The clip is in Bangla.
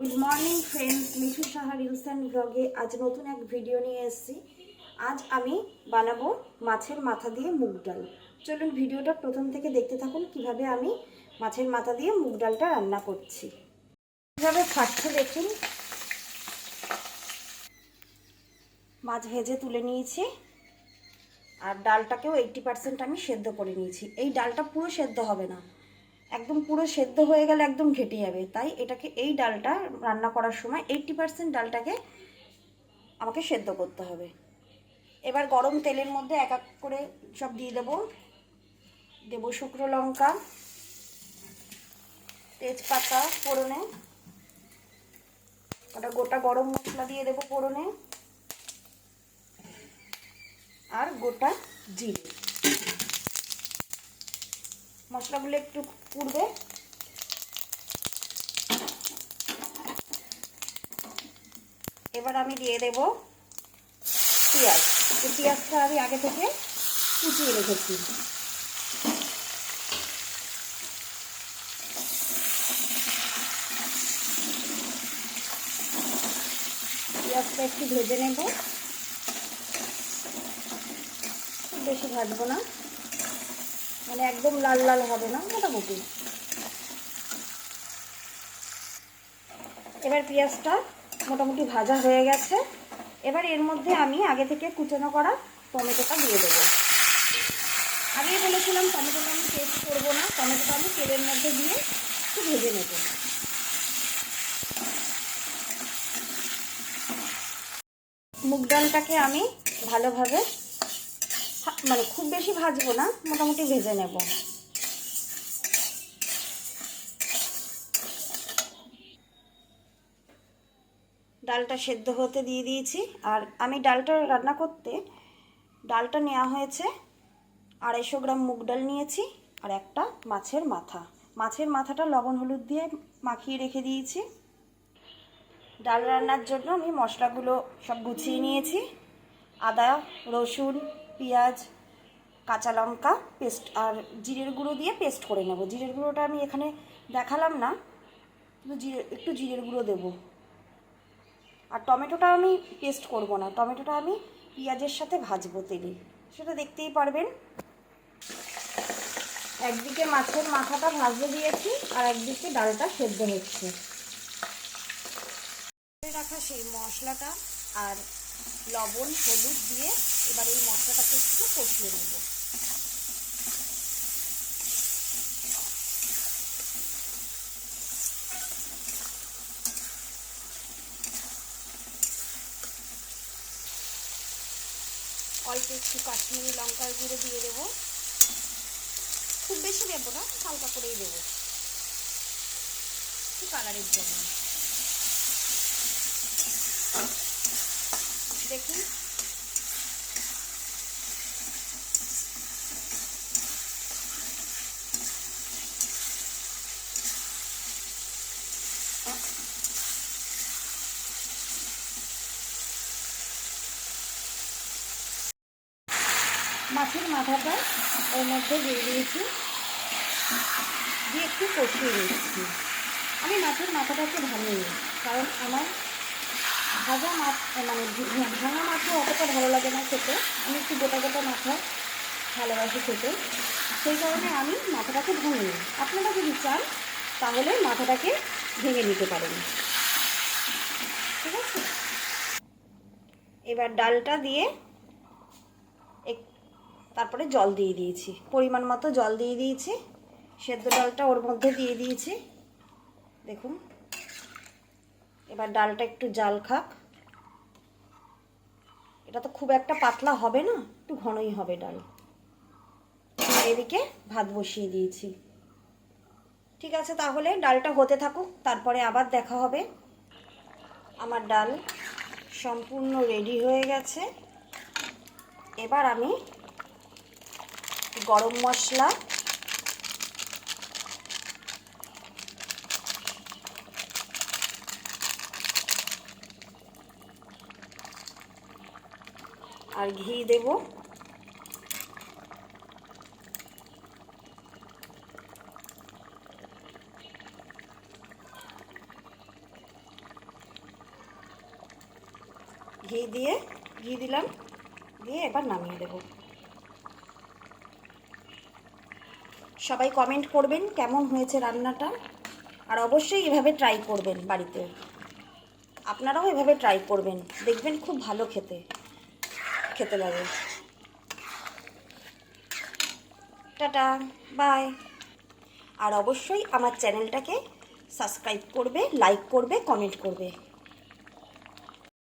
Good morning friends Mithu Saha reels and ব্লগে আজ নতুন এক ভিডিও নিয়ে এসেছি। আজ আমি বানাবো মাছের মাথা দিয়ে মুগ ডাল। চলুন ভিডিওটা প্রথম থেকে দেখতে থাকুন কীভাবে আমি মাছের মাথা দিয়ে মুগ ডালটা রান্না করছি। কীভাবে ফাটছে দেখুন। মাছ ভেজে তুলে নিয়েছি। আর ডালটাকেও এইটটি পার্সেন্ট আমি সেদ্ধ করে নিয়েছি। এই ডালটা পুরো সেদ্ধ হবে না। একদম পুরো সেদ্ধ হয়ে গেলে একদম ঘেটে যাবে। তাই এটাকে এই ডালটা রান্না করার সময় এইটটি পার্সেন্ট ডালটাকে আমাকে সেদ্ধ করতে হবে। এবার গরম তেলের মধ্যে এক এক করে সব দিয়ে দেবো। দেবো শুকনো লঙ্কা, তেজপাতা, ফোড়নে। ওটা গোটা গরম মশলা দিয়ে দেবো ফোড়নে। আর গোটা জিরে। মশলাগুলো একটু পুড়বে এবার আমি দিয়ে দেব পেঁয়াজ। পেঁয়াজটা আমি আগে থেকে কুচিয়ে রেখেছি। পেঁয়াজটা একটু ভেজে নেব। বেশি ভাজবো না। মানে একদম লাল লাল হবে না, মোটামুটি। এবার পেঁয়াজটা মোটামুটি ভাজা হয়ে গেছে। এবার এর মধ্যে আমি আগে থেকে কুচানো করা টমেটোটা দিয়ে দেবো। আগেই বলেছিলাম টমেটোটা আমি পেস্ট করব না, টমেটোটা আমি তেলের মধ্যে দিয়ে একটু ভেজে নেব। মুগ ডালটাকে আমি ভালোভাবে মানে খুব বেশি ভাজবো না, মোটামুটি ভেজে নেব। ডালটা সেদ্ধ হতে দিয়ে দিয়েছি, আর আমি ডালটা রান্না করতে ডালটা নেওয়া হয়েছে আড়াইশো গ্রাম মুগ ডাল নিয়েছি আর একটা মাছের মাথা। মাছের মাথাটা লবণ হলুদ দিয়ে মাখিয়ে রেখে দিয়েছি। ডাল রান্নার জন্য আমি মশলাগুলো সব গুছিয়ে নিয়েছি, আদা, রসুন পেঁয়াজ, কাঁচা লঙ্কা পেস্ট আর জিরের গুঁড়ো দিয়ে পেস্ট করে নেব। জিরের গুঁড়োটা আমি এখানে দেখালাম না, কিন্তু জিরে, একটু জিরের গুঁড়ো দেব। আর টমেটোটা আমি পেস্ট করব না, টমেটোটা আমি পেঁয়াজের সাথে ভাজবো তেলে। সেটা দেখতেই পারবেন। একদিকে মাছের মাথাটা ভাজতে দিয়েছি আর একদিকে ডালটা সেদ্ধ হচ্ছে। রাখা সেই মশলাটা আর লবণ, হলুদ দিয়ে এবার এই মশলাটাকে একটু কষিয়ে নেব। অল্প একটু কাশ্মীরি লঙ্কার গুঁড়ো দিয়ে দেবো। খুব বেশি দেবো না, হালকা করেই দেবো। একটু কালারের জন্য। দেখুন মাছের মাথাটা ওর মধ্যে দিয়ে দিয়েছি। দিয়ে একটু কষিয়ে নিচ্ছি। আমি মাছের মাথাটাকে ভালো নিই কারণ আমার ভাজা মাছ মানে ভাঙা মাছও অতটা ভালো লাগে না খেতে। আমি একটু গোটা গোটা মাথা ভালোবাসি খেতে। সেই কারণে আমি মাথাটাকে ভেঙে নিই। আপনারা যদি চান, তাহলে মাথাটাকে ভেঙে নিতে পারেন। ঠিক আছে? এবার ডালটা দিয়ে এক, তারপরে জল দিয়ে দিয়েছি। পরিমাণ মতো জল দিয়ে দিয়েছি। সেদ্ধ ডালটা ওর মধ্যে দিয়ে দিয়েছি। দেখুন। এবার ডালটা একটু জাল খাক। এটা তো খুব একটা পাতলা হবে না, একটু ঘনই হবে ডাল। এদিকে ভাত বসিয়ে দিয়েছি। ঠিক আছে, তাহলে ডালটা হতে থাকুক, তারপরে আবার দেখা হবে। আমার ডাল সম্পূর্ণ রেডি হয়ে গেছে। এবার আমি গরম মশলা আর ঘি দেব। ঘি দিয়ে, ঘি দিলাম, দিয়ে এবার নামিয়ে দেব। সবাই কমেন্ট করবেন কেমন হয়েছে রান্নাটা, আর অবশ্যই এভাবে ট্রাই করবেন বাড়িতে। আপনারাও এভাবে ট্রাই করবেন, দেখবেন খুব ভালো খেতে। খেতে লাগে। Tata bye. আর অবশ্যই আমার চ্যানেলটাকে সাবস্ক্রাইব করবে লাইক করবে কমেন্ট করবে।